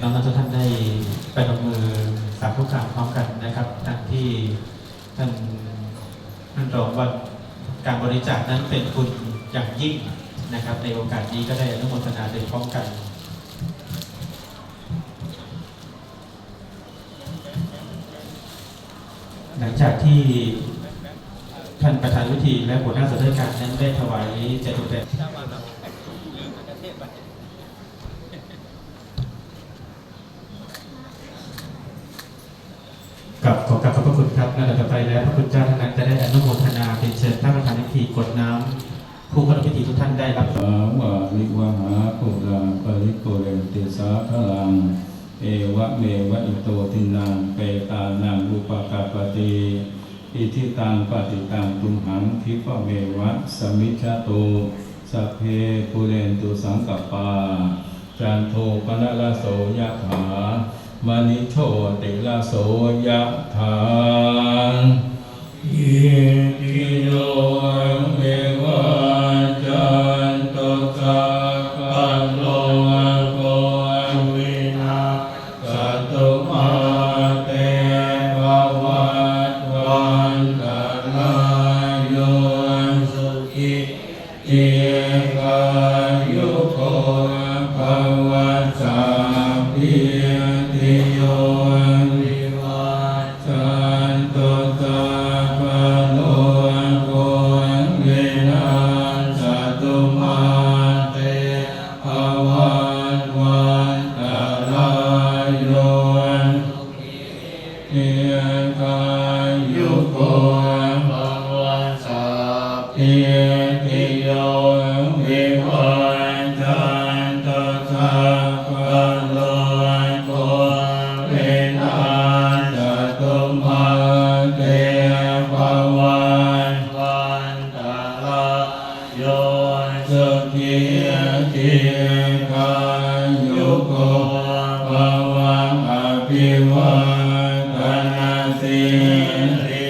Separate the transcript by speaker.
Speaker 1: น้องๆทุกท่านได้ไปลงมือสาธุการพร้อมกันนะครับทั้งที่ท่านท่านรองว่าการบริจาคนั้นเป็นคุณอย่างยิ่งนะครับ ในโอกาสนี้ก็ได้อนุโมทนาโดยพร้อมกันหลังจากที่ท่านประธานวิธีและหัวหน้าส่วนราชการนั้นได้ถวายจตุเป็น กับขอกราบขอบพระคุณครับและต่อไปแล้วพระคุณเจ้าท่านนั้นจะได้อนุโมทนาเป็นเชิญท่านประธานวิธีกดน้ำผู้เข้าร่วมพิธีทุกท่านได้รับ
Speaker 2: สาวาลิวหาปุราปริโกเรนติสาพลัง เอวะเมวะอิโตทินังเปตานังอุปกาปติอิทิตังปฏิตังตุมหังคิปะเมวะสมิจจตุสัพเพปุเรนตุสังกปาจันโทปนะละโสยะถา มณิโชติละโสยะถาอิติโยเมวะจันตุสัพพะโลกโกวินาสตุมาเตภวัตวันตรายโยสุขิติกายุโกภวัตสาพิ ภวสัพพิติโยวิวันจันตสัพพโลกเปนันตตุมาเตภวันวันตะโยสุขีติกายุโกภวังอภิวาทนาสิ